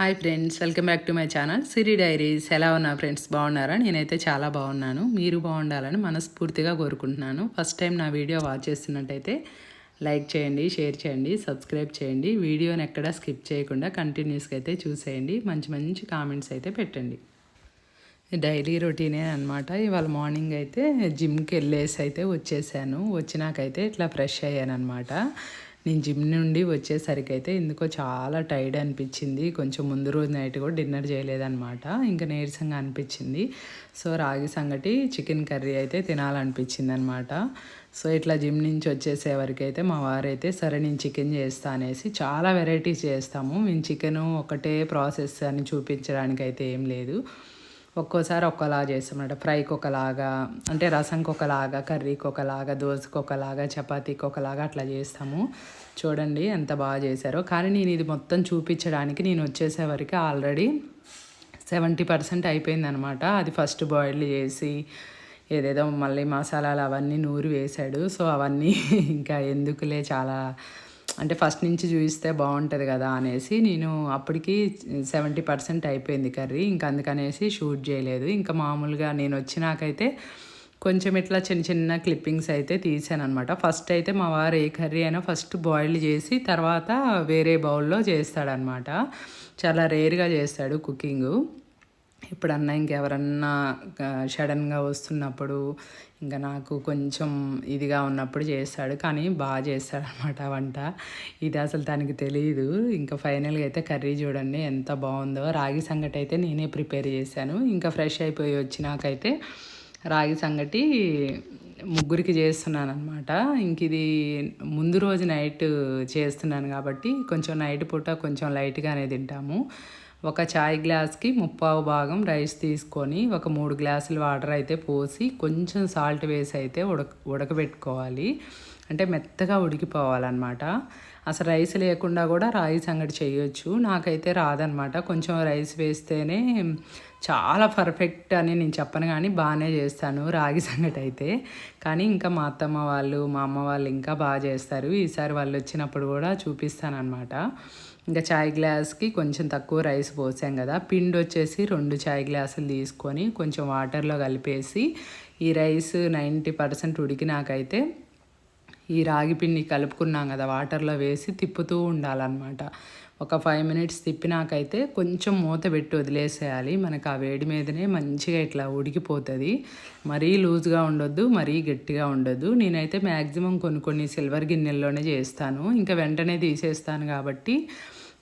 Hi friends welcome back to my channel. Siri diaries ఎలా ఉన్నా friends? బాగున్నారా? నేనైతే చాలా బాగున్నాను. మీరు బాగుండాలని మనస్ఫూర్తిగా కోరుకుంటున్నాను. ఫస్ట్ టైం నా వీడియో వాచ్ చేస్తున్నట్టయితే లైక్ చేయండి షేర్ చేయండి సబ్స్క్రైబ్ చేయండి. వీడియోని ఎక్కడ స్కిప్ చేయకుండా కంటిన్యూస్గా అయితే చూసేయండి. మంచి మంచి కామెంట్స్ అయితే పెట్టండి. డైలీ రొటీనే అనమాట ఇవాళ మార్నింగ్ అయితే జిమ్కి వెళ్ళేసి అయితే వచ్చేసాను. వచ్చినాకైతే ఇట్లా ఫ్రెష్ అయ్యాను అనమాట నేను జిమ్ నుండి వచ్చేసరికి అయితే ఎందుకో చాలా టైర్డ్ అనిపించింది. కొంచెం ముందు రోజు నైట్ కూడా డిన్నర్ చేయలేదన్నమాట. ఇంకా నీరసంగా అనిపించింది. సో రాగి సంగటి చికెన్ కర్రీ అయితే తినాలనిపించింది అనమాట సో ఇట్లా జిమ్ నుంచి వచ్చేసేవరకు అయితే మా వారైతే సరే నేను చికెన్ చేస్తా అనేసి చాలా వెరైటీస్ చేస్తాము. మేము చికెను ఒకటే ప్రాసెస్ అని చూపించడానికి అయితే ఏం లేదు. ఒక్కోసారి ఒక్కలా చేస్తామన్నమాట. ఫ్రైకి ఒకలాగా అంటే రసంకి ఒకలాగా కర్రీకి ఒకలాగా దోశకి ఒకలాగా చపాతీకి ఒకలాగా అట్లా చేస్తాము. చూడండి ఎంత బాగా చేశారో. కానీ నేను ఇది మొత్తం చూపించడానికి నేను వచ్చేసేవరకు ఆల్రెడీ సెవెంటీ పర్సెంట్ అయిపోయిందనమాట అది ఫస్ట్ బాయిల్ చేసి ఏదేదో మళ్ళీ మసాలాలు అవన్నీ నూరి వేశాడు. సో అవన్నీ ఇంకా ఎందుకులే చాలా అంటే ఫస్ట్ నుంచి చూపిస్తే బాగుంటుంది కదా అనేసి నేను అప్పటికి సెవెంటీ పర్సెంట్ అయిపోయింది కర్రీ. ఇంకా అందుకనేసి షూట్ చేయలేదు. ఇంకా మామూలుగా నేను వచ్చినాకైతే కొంచెం ఇట్లా చిన్న చిన్న క్లిప్పింగ్స్ అయితే తీసాను అనమాట ఫస్ట్ అయితే మా వారు ఏ కర్రీ అయినా ఫస్ట్ బాయిల్ చేసి తర్వాత వేరే బౌల్లో చేస్తాడనమాట చాలా రేర్గా చేస్తాడు కుకింగు. ఇప్పుడన్నా ఇంకెవరన్నా సడన్గా వస్తున్నప్పుడు ఇంకా నాకు కొంచెం ఇదిగా ఉన్నప్పుడు చేస్తాడు కానీ బాగా చేస్తాడు అనమాట వంట. ఇది అసలు తనకి తెలియదు ఇంకా ఫైనల్గా అయితే కర్రీ చూడండి ఎంత బాగుందో. రాగి సంగటి అయితే నేనే ప్రిపేర్ చేశాను. ఇంకా ఫ్రెష్ అయిపోయి వచ్చినాకైతే రాగి సంగటి ముగ్గురికి చేస్తున్నాను అనమాట ఇంక ఇది ముందు రోజు నైట్ చేస్తున్నాను కాబట్టి కొంచెం నైట్ పూట కొంచెం లైట్గానే తింటాము. ఒక చాయ్ గ్లాస్కి ముప్పావు భాగం రైస్ తీసుకొని ఒక మూడు గ్లాసులు వాటర్ అయితే పోసి కొంచెం సాల్ట్ వేసి అయితే ఉడక ఉడకబెట్టుకోవాలి. అంటే మెత్తగా ఉడికిపోవాలన్నమాట. అసలు రైస్ లేకుండా కూడా రాయి సంగటి చేయొచ్చు. నాకైతే రాదనమాట కొంచెం రైస్ వేస్తేనే చాలా పర్ఫెక్ట్ అని నేను చెప్పను కానీ బాగానే చేస్తాను రాగి సంగటి అయితే. కానీ ఇంకా మా అత్తమ్మ వాళ్ళు మా అమ్మ వాళ్ళు ఇంకా బాగా చేస్తారు. ఈసారి వాళ్ళు వచ్చినప్పుడు కూడా చూపిస్తానమాట ఇంకా చాయ్ గ్లాస్కి కొంచెం తక్కువ రైస్ పోసాం కదా. పిండి వచ్చేసి రెండు చాయ్ గ్లాసులు తీసుకొని కొంచెం వాటర్లో కలిపేసి ఈ రైస్ నైంటీ పర్సెంట్ ఉడికినాకైతే ఈ రాగి పిండి కలుపుకున్నాం కదా వాటర్లో వేసి తిప్పుతూ ఉండాలన్నమాట. ఒక ఫైవ్ మినిట్స్ తిప్పినాకైతే కొంచెం మూత పెట్టి వదిలేసేయాలి. మనకు ఆ వేడి మీదనే మంచిగా ఇట్లా ఉడికిపోతుంది. మరీ లూజ్గా ఉండొద్దు మరీ గట్టిగా ఉండొద్దు. నేనైతే మ్యాక్సిమం కొన్ని కొన్ని సిల్వర్ గిన్నెల్లోనే చేస్తాను. ఇంకా వెంటనే తీసేస్తాను కాబట్టి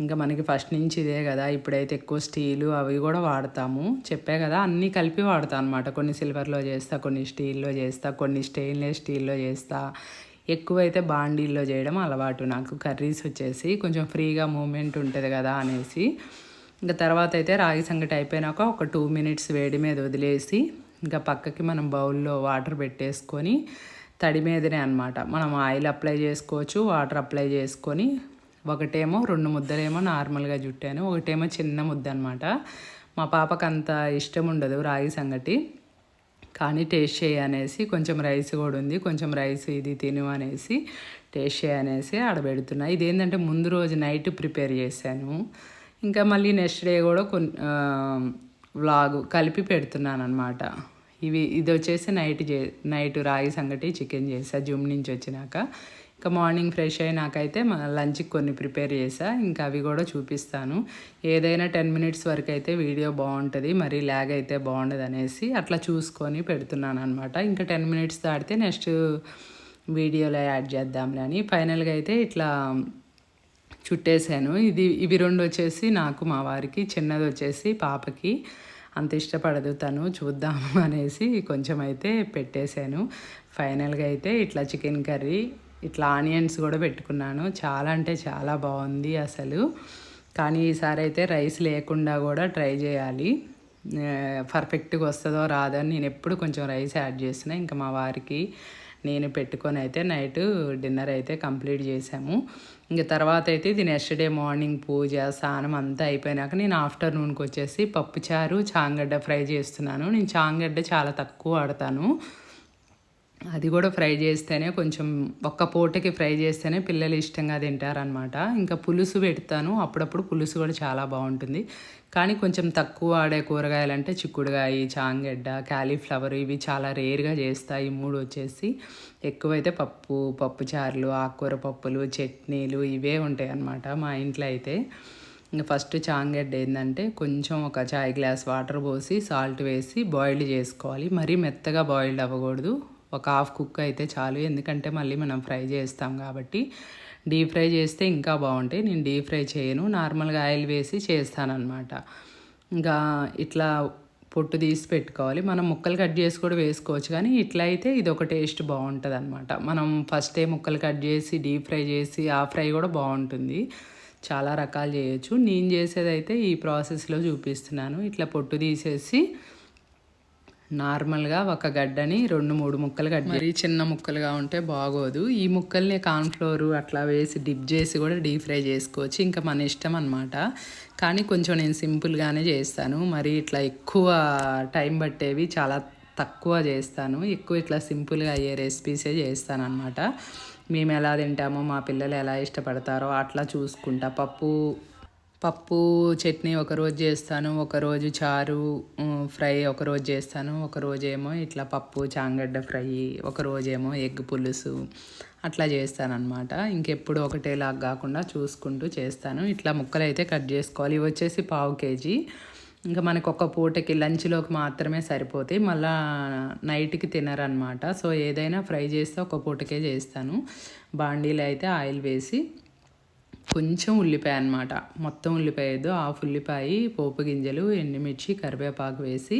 ఇంకా మనకి ఫస్ట్ నుంచి ఇదే కదా. ఇప్పుడైతే ఎక్కువ స్టీలు అవి కూడా వాడతాము. చెప్పే కదా అన్నీ కలిపి వాడతాను అనమాట కొన్ని సిల్వర్లో చేస్తా కొన్ని స్టీల్లో చేస్తా కొన్ని స్టెయిన్లెస్ స్టీల్లో చేస్తా. ఎక్కువైతే బాండీల్లో చేయడం అలవాటు. నాకు కర్రీస్ వచ్చేసి కొంచెం ఫ్రీగా మూమెంట్ ఉంటుంది కదా అనేసి. ఇంకా తర్వాత అయితే రాగి సంగటి అయిపోయినాక ఒక టూ మినిట్స్ వేడి మీద వదిలేసి ఇంకా పక్కకి మనం బౌల్లో వాటర్ పెట్టేసుకొని తడి మీదనే అనమాట మనం ఆయిల్ అప్లై చేసుకోవచ్చు వాటర్ అప్లై చేసుకొని ఒకటేమో రెండు ముద్దలేమో నార్మల్గా జుట్టాను ఒకటేమో చిన్న ముద్ద అనమాట మా పాపకు అంత ఇష్టం ఉండదు రాగి సంగటి. కానీ టేస్ట్ చేయనేసి కొంచెం రైస్ కూడా ఉంది. కొంచెం రైస్ ఇది తిను అనేసి టేస్ట్ చేయనేసి ఆడబెడుతున్నా ఇదేంటంటే ముందు రోజు నైట్ ప్రిపేర్ చేశాను. ఇంకా మళ్ళీ నెక్స్ట్ డే కూడా కొన్ని వ్లాగ్ కలిపి పెడుతున్నాను అనమాట ఇవి ఇది వచ్చేసి నైట్ చే నైట్ రాగి సంగటి చికెన్ చేసా జూమ్ నుంచి వచ్చినాక. ఇంకా మార్నింగ్ ఫ్రెష్ అయినాకైతే లంచ్కి కొన్ని ప్రిపేర్ చేసా. ఇంకా అవి కూడా చూపిస్తాను. ఏదైనా టెన్ మినిట్స్ వరకు అయితే వీడియో బాగుంటుంది మరీ ల్యాగ్ అయితే బాగుండదు అనేసి అట్లా చూసుకొని పెడుతున్నాను అనమాట ఇంకా టెన్ మినిట్స్ దాటితే నెక్స్ట్ వీడియోలో యాడ్ చేద్దాంలే అని. ఫైనల్గా అయితే ఇట్లా చుట్టేసాను. ఇది ఇవి రెండు వచ్చేసి నాకు మా వారికి చిన్నది వచ్చేసి పాపకి. అంత ఇష్టపడదు తను చూద్దాము అనేసి కొంచెం అయితే పెట్టేశాను. ఫైనల్గా అయితే ఇట్లా చికెన్ కర్రీ ఇట్లా ఆనియన్స్ కూడా పెట్టుకున్నాను. చాలా అంటే చాలా బాగుంది అసలు. కానీ ఈసారి అయితే రైస్ లేకుండా కూడా ట్రై చేయాలి. పర్ఫెక్ట్గా వస్తుందో రాదని నేను ఎప్పుడు కొంచెం రైస్ యాడ్ చేసిన ఇంకా మా వారికి నేను పెట్టుకొని అయితే నైట్ డిన్నర్ అయితే కంప్లీట్ చేసాము ఇంకా తర్వాత అయితే ఇది నెక్స్ట్ డే మార్నింగ్ పూజ స్నానం అంతా అయిపోయినాక నేను ఆఫ్టర్నూన్కి వచ్చేసి పప్పుచారు చాంగడ్డ ఫ్రై చేస్తున్నాను. నేను చాంగడ్డ చాలా తక్కువ వాడతాను. అది కూడా ఫ్రై చేస్తేనే కొంచెం ఒక్క పూటకి ఫ్రై చేస్తేనే పిల్లలు ఇష్టంగా తింటారనమాట ఇంకా పులుసు పెడతాను. అప్పుడప్పుడు పులుసు కూడా చాలా బాగుంటుంది. కానీ కొంచెం తక్కువ ఆడే కూరగాయలు అంటే చిక్కుడుగాయ చాంగడ్డ క్యాలీఫ్లవర్ ఇవి చాలా రేర్గా చేస్తాయి. మూడు వచ్చేసి ఎక్కువైతే పప్పు పప్పు చారులు ఆకుకూర పప్పులు చట్నీలు ఇవే ఉంటాయి అన్నమాట మా ఇంట్లో అయితే. ఇంకా ఫస్ట్ చాంగడ్డ ఏంటంటే కొంచెం ఒక చాయ్ గ్లాస్ వాటర్ పోసి సాల్ట్ వేసి బాయిల్డ్ చేసుకోవాలి. మరీ మెత్తగా బాయిల్డ్ అవ్వకూడదు. ఒక హాఫ్ కుక్ అయితే చాలు. ఎందుకంటే మళ్ళీ మనం ఫ్రై చేస్తాం కాబట్టి డీప్ ఫ్రై చేస్తే ఇంకా బాగుంటాయి. నేను డీప్ ఫ్రై చేయను. నార్మల్గా ఆయిల్ వేసి చేస్తానన్నమాట. ఇంకా ఇట్లా పొట్టు తీసి పెట్టుకోవాలి. మనం ముక్కలు కట్ చేసి కూడా వేసుకోవచ్చు. కానీ ఇట్లా అయితే ఇది ఒక టేస్ట్ బాగుంటుంది అనమాట మనం ఫస్టే ముక్కలు కట్ చేసి డీప్ ఫ్రై చేసి ఆ ఫ్రై కూడా బాగుంటుంది. చాలా రకాలు చేయొచ్చు. నేను చేసేదైతే ఈ ప్రాసెస్లో చూపిస్తున్నాను. ఇట్లా పొట్టు తీసేసి నార్మల్గా ఒక గడ్డని రెండు మూడు ముక్కలు కట్ మరీ చిన్న ముక్కలుగా ఉంటే బాగోదు. ఈ ముక్కల్ని కార్న్ఫ్లోర్ అట్లా వేసి డిప్ చేసి కూడా డీప్ ఫ్రై చేసుకోవచ్చు. ఇంకా మన ఇష్టం అనమాట కానీ కొంచెం నేను సింపుల్గానే చేస్తాను. మరి ఇట్లా ఎక్కువ టైం పట్టేవి చాలా తక్కువ చేస్తాను. ఎక్కువ ఇట్లా సింపుల్గా అయ్యే రెసిపీసే చేస్తాను అనమాట మేము ఎలా తింటామో మా పిల్లలు ఎలా ఇష్టపడతారో అట్లా చూసుకుంటా. పప్పు పప్పు చట్నీ ఒకరోజు చేస్తాను ఒకరోజు చారు ఫ్రై ఒకరోజు చేస్తాను ఒకరోజేమో ఇట్లా పప్పు చాంగడ్డ ఫ్రై ఒకరోజేమో ఎగ్ పులుసు అట్లా చేస్తానన్నమాట. ఇంకెప్పుడు ఒకటేలాగా కాకుండా చూసుకుంటూ చేస్తాను. ఇట్లా ముక్కలు అయితే కట్ చేసుకోవాలి. ఇవి వచ్చేసి పావు కేజీ. ఇంకా మనకు ఒక పూటకి లంచ్లోకి మాత్రమే సరిపోతాయి. మళ్ళా నైట్కి తినరనమాట సో ఏదైనా ఫ్రై చేస్తే ఒక పూటకే చేస్తాను. బాండీలో అయితే ఆయిల్ వేసి కొంచెం ఉల్లిపాయ అనమాట మొత్తం ఉల్లిపాయ ఏదో హాఫ్ ఉల్లిపాయ పోపు గింజలు ఎండుమిర్చి కరివేపాకు వేసి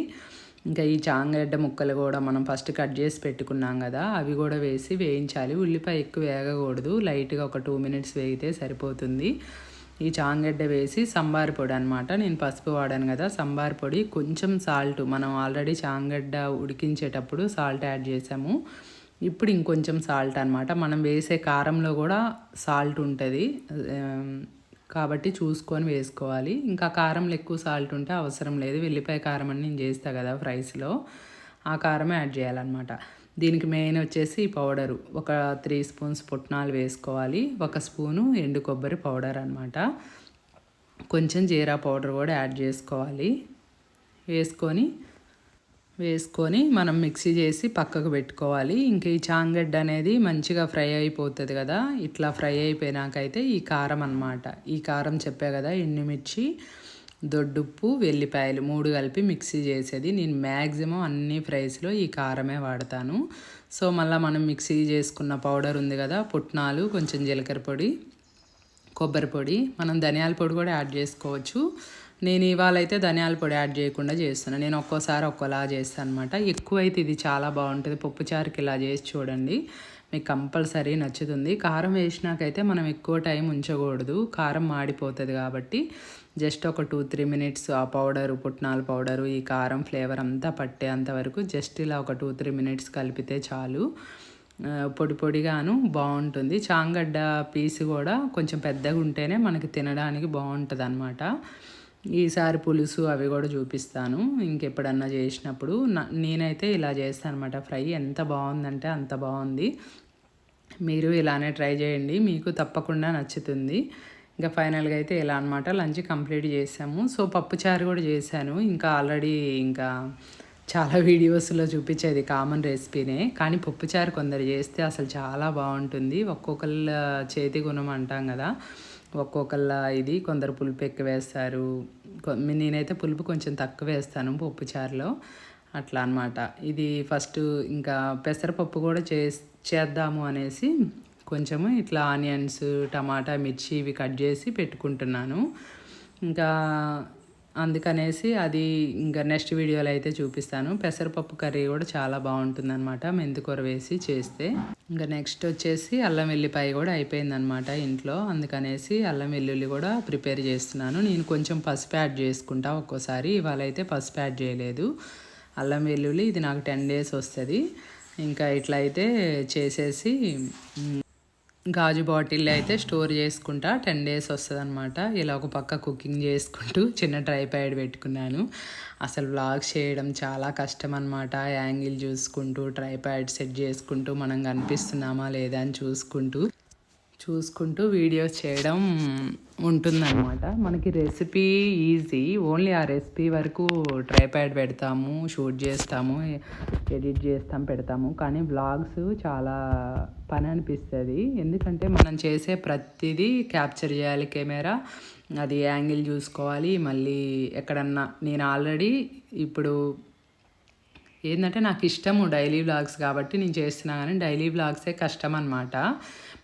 ఇంకా ఈ చాంగడ్డ ముక్కలు కూడా మనం ఫస్ట్ కట్ చేసి పెట్టుకున్నాం కదా అవి కూడా వేసి వేయించాలి. ఉల్లిపాయ ఎక్కువ వేగకూడదు. లైట్గా ఒక టూ మినిట్స్ వేగితే సరిపోతుంది. ఈ చాంగడ్డ వేసి సంబార్ పొడి అనమాట నేను పసుపు వాడాను కదా సంబార్ పొడి. కొంచెం సాల్ట్ మనం ఆల్రెడీ చాంగడ్డ ఉడికించేటప్పుడు సాల్ట్ యాడ్ చేసాము. ఇప్పుడు ఇంకొంచెం సాల్ట్ అనమాట మనం వేసే కారంలో కూడా సాల్ట్ ఉంటుంది. కాబట్టి చూసుకొని వేసుకోవాలి. ఇంకా కారంలో ఎక్కువ సాల్ట్ ఉంటే అవసరం లేదు. వెల్లిపాయ కారం అని నేను చేస్తా కదా ఫ్రైస్లో ఆ కారమే యాడ్ చేయాలన్నమాట. దీనికి మెయిన్ వచ్చేసి పౌడరు ఒక త్రీ స్పూన్స్ పుట్నాలు వేసుకోవాలి. ఒక స్పూను ఎండు కొబ్బరి పౌడర్ అనమాట కొంచెం జీరా పౌడర్ కూడా యాడ్ చేసుకోవాలి. వేసుకొని వేసుకొని మనం మిక్సీ చేసి పక్కకు పెట్టుకోవాలి. ఇంక ఈ చాంగడ్డ అనేది మంచిగా ఫ్రై అయిపోతుంది కదా. ఇట్లా ఫ్రై అయిపోయినాకైతే ఈ కారం అన్నమాట. ఈ కారం చెప్పా కదా ఎండుమిర్చి దొడ్డుప్పు వెల్లిపాయలు మూడు కలిపి మిక్సీ చేసేది. నేను మ్యాక్సిమం అన్ని ఫ్రైస్లో ఈ కారమే వాడతాను. సో మళ్ళీ మనం మిక్సీ చేసుకున్న పౌడర్ ఉంది కదా పుట్నాలు కొంచెం జీలకర్ర పొడి కొబ్బరి పొడి మనం ధనియాల పొడి కూడా యాడ్ చేసుకోవచ్చు. నేను ఇవాళ అయితే ధనియాల పొడి యాడ్ చేయకుండా చేస్తున్నాను నేను ఒక్కోసారి ఒక్కోలా చేస్తాను అనమాట ఎక్కువైతే ఇది చాలా బాగుంటుంది. పప్పుచారుకి ఇలా చేసి చూడండి. మీకు కంపల్సరీ నచ్చుతుంది. కారం వేసినాకైతే మనం ఎక్కువ టైం ఉంచకూడదు. కారం మాడిపోతుంది కాబట్టి జస్ట్ ఒక టూ త్రీ మినిట్స్ ఆ పౌడరు పుట్నాల పౌడరు ఈ కారం ఫ్లేవర్ అంతా పట్టేంత వరకు జస్ట్ ఇలా ఒక టూ త్రీ మినిట్స్ కలిపితే చాలు. పొడి పొడిగాను బాగుంటుంది. చాంగడ్డ పీస్ కూడా కొంచెం పెద్దగా ఉంటేనే మనకి తినడానికి బాగుంటుంది అనమాట ఈసారి పులుసు అవి కూడా చూపిస్తాను. ఇంకెప్పుడన్నా చేసినప్పుడు నేనైతే ఇలా చేస్తాను అనమాట ఫ్రై ఎంత బాగుందంటే అంత బాగుంది. మీరు ఇలానే ట్రై చేయండి. మీకు తప్పకుండా నచ్చుతుంది. ఇంకా ఫైనల్గా అయితే ఇలా అనమాట లంచ్ కంప్లీట్ చేసాము. సో పప్పుచారు కూడా చేశాను. ఇంకా ఆల్రెడీ ఇంకా చాలా వీడియోస్లో చూపించేది కామన్ రెసిపీనే. కానీ పప్పుచారు కొందరు చేస్తే అసలు చాలా బాగుంటుంది. ఒక్కొక్కళ్ళ చేతి గుణం అంటాం కదా. ఒక్కొక్కళ్ళ ఇది కొందరు పులుపు ఎక్కువ వేస్తారు. నేనైతే పులుపు కొంచెం తక్కువ వేస్తాను పప్పుచారులో అట్లా అన్నమాట. ఇది ఫస్ట్ ఇంకా పెసరపప్పు కూడా చే చేద్దాము అనేసి కొంచెము ఇట్లా ఆనియన్స్ టమాటా మిర్చి ఇవి కట్ చేసి పెట్టుకుంటున్నాను. ఇంకా అందుకనేసి అది ఇంకా నెక్స్ట్ వీడియోలో అయితే చూపిస్తాను. పెసరపప్పు కర్రీ కూడా చాలా బాగుంటుందన్నమాట మెంతికూర వేసి చేస్తే. ఇంకా నెక్స్ట్ వచ్చేసి అల్లం వెల్లిపాయ కూడా అయిపోయిందనమాట ఇంట్లో. అందుకనేసి అల్లం వెల్లుల్లి కూడా ప్రిపేర్ చేస్తున్నాను. నేను కొంచెం పసుపు యాడ్ చేసుకుంటా ఒక్కోసారి. ఇవాళ అయితే పసుపు యాడ్ చేయలేదు. అల్లం వెల్లుల్లి ఇది నాకు టెన్ డేస్ వస్తుంది. ఇంకా ఇట్లా అయితే చేసేసి గాజు బాటిల్ అయితే స్టోర్ చేసుకుంటా. టెన్ డేస్ వస్తుంది అనమాట ఇలా ఒక పక్క కుకింగ్ చేసుకుంటూ చిన్న ట్రైపాడ్ పెట్టుకున్నాను. అసలు వ్లాగ్ చేయడం చాలా కష్టం అనమాట యాంగిల్ చూసుకుంటూ ట్రైపాడ్ సెట్ చేసుకుంటూ మనం కనిపిస్తున్నామా లేదా అని చూసుకుంటూ. చూసుకుంటూ వీడియోస్ చేయడం ఉంటుందన్నమాట. మనకి రెసిపీ ఈజీ. ఓన్లీ ఆ రెసిపీ వరకు ట్రైప్యాడ్ పెడతాము షూట్ చేస్తాము ఎడిట్ చేస్తాం పెడతాము. కానీ వ్లాగ్స్ చాలా పని అనిపిస్తుంది. ఎందుకంటే మనం చేసే ప్రతిదీ క్యాప్చర్ చేయాలి కెమెరా. అది యాంగిల్ చూసుకోవాలి. మళ్ళీ ఎక్కడన్నా నేను ఆల్రెడీ ఇప్పుడు ఏంటంటే నాకు ఇష్టము డైలీ వ్లాగ్స్ కాబట్టి నేను చేస్తున్నా కానీ డైలీ వ్లాగ్సే కష్టం అనమాట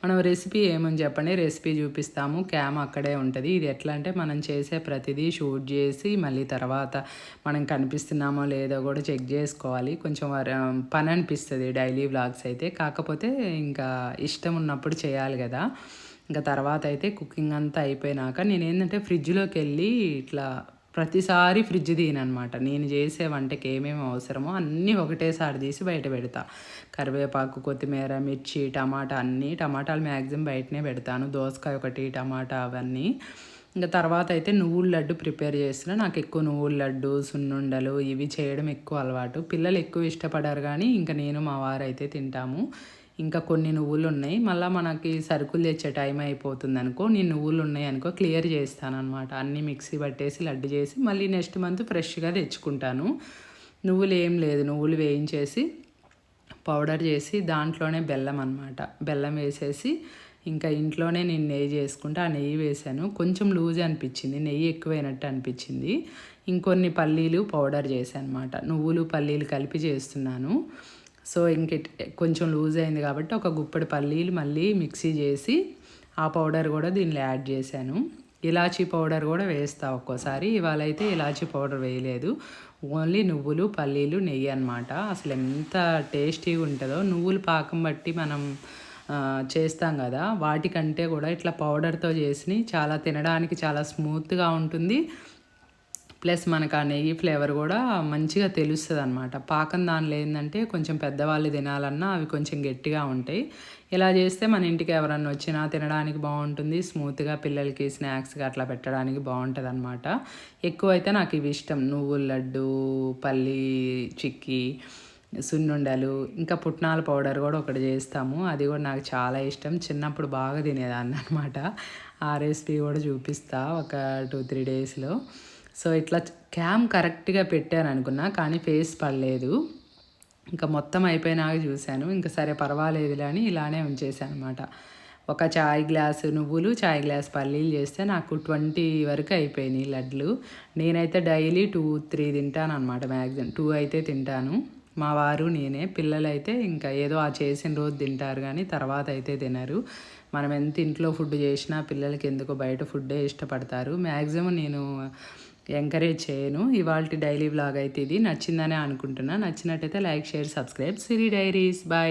మనం రెసిపీ ఏమని చెప్పండి? రెసిపీ చూపిస్తాము. క్యామ్ అక్కడే ఉంటుంది. ఇది ఎట్లా అంటే మనం చేసే ప్రతిదీ షూట్ చేసి మళ్ళీ తర్వాత మనం కనిపిస్తున్నామో లేదో కూడా చెక్ చేసుకోవాలి. కొంచెం పని అనిపిస్తుంది డైలీ వ్లాగ్స్ అయితే. కాకపోతే ఇంకా ఇష్టం ఉన్నప్పుడు చేయాలి కదా. ఇంకా తర్వాత అయితే కుకింగ్ అంతా అయిపోయినాక నేను ఏంటంటే ఫ్రిడ్జ్లోకి వెళ్ళి ఇట్లా ప్రతిసారి ఫ్రిడ్జ్ తీనమాట నేను చేసే వంటకి ఏమేమి అవసరమో అన్నీ ఒకటేసారి తీసి బయట పెడతా. కరివేపాకు కొత్తిమీర మిర్చి టమాటా అన్నీ టమాటాలు మ్యాక్సిమం బయటనే పెడతాను. దోసకాయ ఒకటి టమాటా అవన్నీ. ఇంకా తర్వాత అయితే నువ్వుల లడ్డు ప్రిపేర్ చేస్తున్నా. నాకు ఎక్కువ నువ్వుల లడ్డు సున్నుండలు ఇవి చేయడం ఎక్కువ అలవాటు. పిల్లలు ఎక్కువ ఇష్టపడారు కానీ ఇంకా నేను మా వారు అయితే తింటాము. ఇంకా కొన్ని నువ్వులు ఉన్నాయి మళ్ళీ మనకి సరుకులు తెచ్చే టైం అయిపోతుంది అనుకో నేను నువ్వులు ఉన్నాయి అనుకో క్లియర్ చేస్తాను అనమాట అన్నీ మిక్సీ పట్టేసి లడ్డు చేసి మళ్ళీ నెక్స్ట్ మంత్ ఫ్రెష్గా తెచ్చుకుంటాను. నువ్వులు ఏం లేదు. నువ్వులు వేయించేసి పౌడర్ చేసి దాంట్లోనే బెల్లం అనమాట బెల్లం వేసేసి ఇంకా ఇంట్లోనే నేను నెయ్యి చేసుకుంటే. ఆ నెయ్యి వేసాను కొంచెం లూజ్ అనిపించింది. నెయ్యి ఎక్కువైనట్టు అనిపించింది. ఇంకొన్ని పల్లీలు పౌడర్ చేశాను అనమాట నువ్వులు పల్లీలు కలిపి చేస్తున్నాను. సో ఇంక కొంచెం లూజ్ అయింది కాబట్టి ఒక గుప్పడి పల్లీలు మళ్ళీ మిక్సీ చేసి ఆ పౌడర్ కూడా దీనిలో యాడ్ చేశాను. ఇలాచీ పౌడర్ కూడా వేస్తా ఒక్కోసారి. ఇవాళ అయితే ఇలాచీ పౌడర్ వేయలేదు. ఓన్లీ నువ్వులు పల్లీలు నెయ్యి అనమాట అసలు ఎంత టేస్టీగా ఉంటుందో. నువ్వులు పాకం బట్టి మనం చేస్తాం కదా. వాటికంటే కూడా ఇట్లా పౌడర్తో చేసి చాలా తినడానికి చాలా స్మూత్గా ఉంటుంది. ప్లస్ మనకు ఆ నెయ్యి ఫ్లేవర్ కూడా మంచిగా తెలుస్తుంది అనమాట పాకం దానిలో ఏంటంటే కొంచెం పెద్దవాళ్ళు తినాలన్నా అవి కొంచెం గట్టిగా ఉంటాయి. ఇలా చేస్తే మన ఇంటికి ఎవరన్నా వచ్చినా తినడానికి బాగుంటుంది. స్మూత్గా పిల్లలకి స్నాక్స్గా అట్లా పెట్టడానికి బాగుంటుంది అనమాట ఎక్కువ అయితే నాకు ఇవి ఇష్టం. నువ్వుల లడ్డు పల్లి చిక్కీ సున్నుండలు ఇంకా పుట్నాల పౌడర్ కూడా ఒకటి చేస్తాము. అది కూడా నాకు చాలా ఇష్టం. చిన్నప్పుడు బాగా తినేదాన్ని అనమాట ఆ రెసిపీ కూడా చూపిస్తా ఒక టూ త్రీ డేస్లో. సో ఇట్లా క్యామ్ కరెక్ట్గా పెట్టాను అనుకున్నా కానీ ఫేస్ పడలేదు. ఇంకా మొత్తం అయిపోయినాక చూశాను. ఇంకా సరే పర్వాలేదులే అని ఇలానే ఉంచేసాను అనమాట ఒక చాయ్ గ్లాసు నువ్వులు చాయ్ గ్లాస్ పల్లీలు చేస్తే నాకు ట్వంటీ వరకు అయిపోయినాయి లడ్లు. నేనైతే డైలీ టూ త్రీ తింటాను అనమాట మ్యాక్సిమం టూ అయితే తింటాను. మా వారు నేనే పిల్లలైతే ఇంకా ఏదో ఆ చేసిన రోజు తింటారు కానీ తర్వాత అయితే తినరు. మనం ఎంత ఇంట్లో ఫుడ్ చేసినా పిల్లలకి ఎందుకో బయట ఫుడ్డే ఇష్టపడతారు. మ్యాక్సిమం నేను ఎంకరేజ్ చేయను. ఇవాళ డైలీ బ్లాగ్ అయితే ఇది. నచ్చిందనే అనుకుంటున్నా. నచ్చినట్టయితే like share subscribe. Siri diaries. Bye